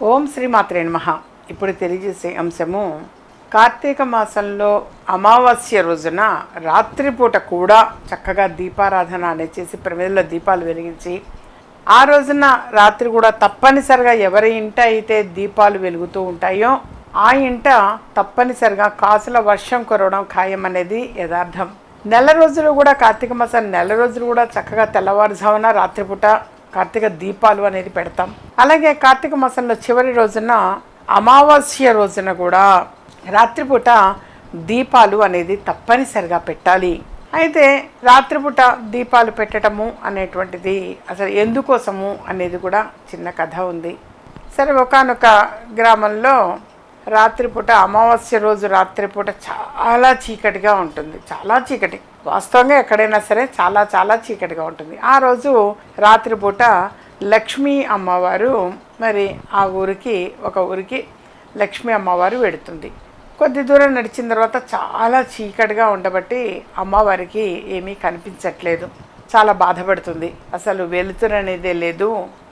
ఓం శ్రీ నమ. ఇప్పుడు తెలియజేసే అంశము కార్తీక మాసంలో అమావాస్య రోజున రాత్రిపూట కూడా చక్కగా దీపారాధన అనేది చేసి ప్రమిదలో దీపాలు వెలిగించి ఆ రోజున రాత్రి కూడా తప్పనిసరిగా ఎవరి ఇంట అయితే దీపాలు వెలుగుతూ ఉంటాయో ఆ ఇంట తప్పనిసరిగా కాసుల వర్షం కురవడం ఖాయం అనేది యథార్థం. నెల రోజులు కూడా కార్తీక మాసం నెల రోజులు కూడా చక్కగా తెల్లవారుజామున రాత్రిపూట కార్తీక దీపాలు అనేది పెడతాం. అలాగే కార్తీక మాసంలో చివరి రోజున అమావాస్య రోజున కూడా రాత్రిపూట దీపాలు అనేది తప్పనిసరిగా పెట్టాలి. అయితే రాత్రిపూట దీపాలు పెట్టడము అనేటువంటిది అసలు ఎందుకోసము అనేది కూడా చిన్న కథ ఉంది. సరే ఒకానొక గ్రామంలో రాత్రిపూట అమావాస్య రోజు రాత్రిపూట చాలా చీకటిగా ఉంటుంది. చాలా చీకటి. వాస్తవంగా ఎక్కడైనా సరే చాలా చాలా చీకటిగా ఉంటుంది. ఆ రోజు రాత్రిపూట లక్ష్మీ అమ్మవారు మరి ఆ ఊరికి ఒక ఊరికి లక్ష్మీ అమ్మవారు వెడుతుంది కొద్ది దూరం నడిచిన తర్వాత చాలా చీకటిగా ఉండబట్టి అమ్మవారికి ఏమీ కనిపించట్లేదు. చాలా బాధపడుతుంది. అసలు వెలుతురు అనేది లేదు.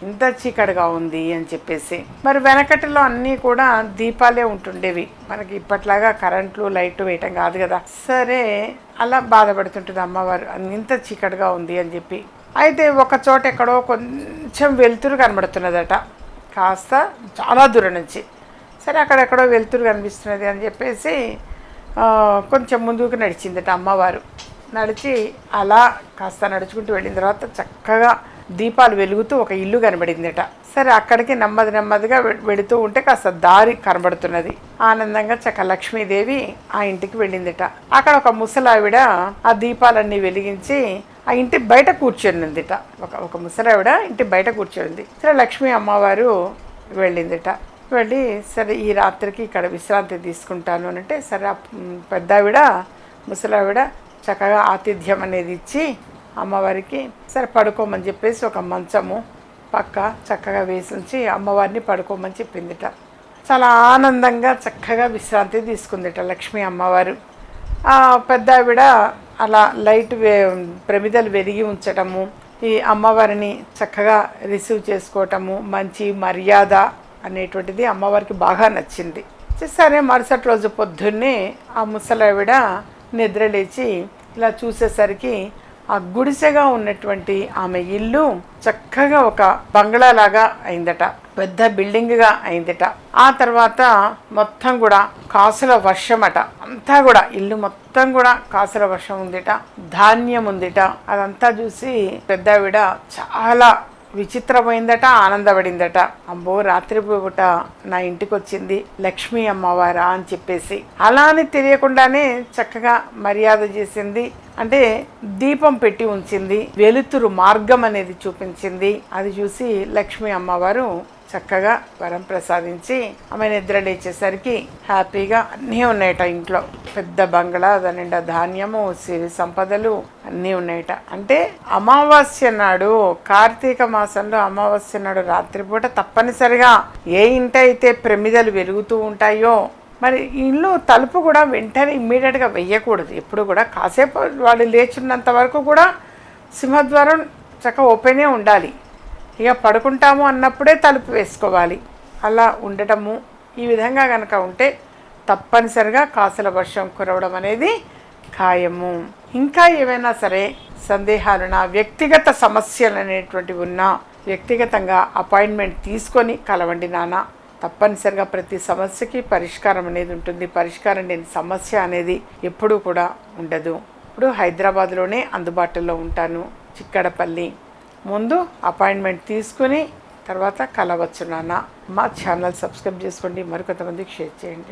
ఇంత చీకటిగా ఉంది అని చెప్పేసి. మరి వెనకటిలో అన్నీ కూడా దీపాలే ఉంటుండేవి. మనకి ఇప్పట్లాగా కరెంట్లు లైట్లు వేయటం కాదు కదా. సరే అలా బాధపడుతుంటుంది అమ్మవారు. ఇంత చీకటిగా ఉంది అని చెప్పి. అయితే ఒక చోట ఎక్కడో కొంచెం వెలుతురు కనబడుతున్నదట. కాస్త చాలా దూరం నుంచి. సరే అక్కడెక్కడో వెలుతురు కనిపిస్తున్నది అని చెప్పేసి కొంచెం ముందుకు నడిచిందట అమ్మవారు. నడిచి అలా కాస్త నడుచుకుంటూ వెళ్ళిన తర్వాత చక్కగా దీపాలు వెలుగుతూ ఒక ఇల్లు కనబడిందిట. సరే అక్కడికి నెమ్మది నెమ్మదిగా వెళుతూ ఉంటే కాస్త దారి కనబడుతున్నది. ఆనందంగా చక్క లక్ష్మీదేవి ఆ ఇంటికి వెళ్ళిందిట. అక్కడ ఒక ముసలావిడ ఆ దీపాలన్నీ వెలిగించి ఆ ఇంటి బయట కూర్చొనిందిట. ఒక ఒక ముసలావిడ ఇంటి బయట కూర్చొనింది. సరే లక్ష్మీ అమ్మవారు వెళ్ళిందిట. వెళ్ళి సరే ఈ రాత్రికి ఇక్కడ విశ్రాంతి తీసుకుంటాను అని అంటే సరే ఆ పెద్దావిడ ముసలావిడ చక్కగా ఆతిథ్యం అనేది ఇచ్చి అమ్మవారికి సరే పడుకోమని చెప్పేసి ఒక మంచము పక్క చక్కగా వేసి ఉంచి అమ్మవారిని పడుకోమని చెప్పిందిట. చాలా ఆనందంగా చక్కగా విశ్రాంతి తీసుకుందిట లక్ష్మీ అమ్మవారు. పెద్ద ఆవిడ అలా లైట్ వే ప్రమిదలు వెలిగి ఉంచటము ఈ అమ్మవారిని చక్కగా రిసీవ్ చేసుకోవటము మంచి మర్యాద అనేటువంటిది అమ్మవారికి బాగా నచ్చింది. సరే మరుసటి రోజు పొద్దున్నే ఆ ముసలావిడ నిద్ర లేచి ఇలా చూసేసరికి ఆ గుడిసెగా ఉన్నటువంటి ఆమె ఇల్లు చక్కగా ఒక బంగ్లాలాగా అయిందట. పెద్ద బిల్డింగ్గా అయిందట. ఆ తర్వాత మొత్తం కూడా కాసుల వర్షం అట అంతా కూడా ఇల్లు మొత్తం కూడా కాసుల వర్షం ఉందిట. ధాన్యం ఉందిట. అదంతా చూసి పెద్దావిడ చాలా విచిత్రమైందట ఆనందపడిందట. అమ్మో రాత్రిపూట నా ఇంటికి వచ్చింది లక్ష్మీ అమ్మవారా అని చెప్పేసి. అలా అని తెలియకుండానే చక్కగా మర్యాద చేసింది అంటే దీపం పెట్టి ఉంచింది వెలుతురు మార్గం అనేది చూపించింది. అది చూసి లక్ష్మి అమ్మవారు చక్కగా వరం ప్రసాదించి ఆమె నిద్ర లేచేసరికి హ్యాపీగా అన్నీ ఉన్నాయట ఇంట్లో. పెద్ద బంగ్లా దాని నిండా ధాన్యము సిరి సంపదలు అన్నీ ఉన్నాయట. అంటే అమావాస్య నాడు కార్తీక మాసంలో అమావాస్య నాడు రాత్రిపూట తప్పనిసరిగా ఏ ఇంట అయితే ప్రమిదలు వెలుగుతూ ఉంటాయో మరి ఇంట్లో తలుపు కూడా వెంటనే ఇమ్మీడియట్గా వెయ్యకూడదు. ఎప్పుడు కూడా కాసేపు వాళ్ళు లేచున్నంత వరకు కూడా సింహద్వారం చక్కగా ఓపెనే ఉండాలి. ఇక పడుకుంటాము అన్నప్పుడే తలుపు వేసుకోవాలి. అలా ఉండటము ఈ విధంగా కనుక ఉంటే తప్పనిసరిగా కాసుల వర్షం కురవడం అనేది ఖాయము. ఇంకా ఏవైనా సరే సందేహాలు నా వ్యక్తిగత సమస్యలు అనేటువంటివి ఉన్నా వ్యక్తిగతంగా అపాయింట్మెంట్ తీసుకొని కలవండి నాన్న. తప్పనిసరిగా ప్రతి సమస్యకి పరిష్కారం అనేది ఉంటుంది. పరిష్కారం లేని సమస్య అనేది ఎప్పుడూ కూడా ఉండదు. ఇప్పుడు హైదరాబాద్లోనే అందుబాటులో ఉంటాను చిక్కడపల్లి. ముందు అపాయింట్మెంట్ తీసుకుని తర్వాత కలవచ్చు నాన్న. మా ఛానల్ సబ్స్క్రైబ్ చేసుకోండి. మరికొంతమందికి షేర్ చేయండి.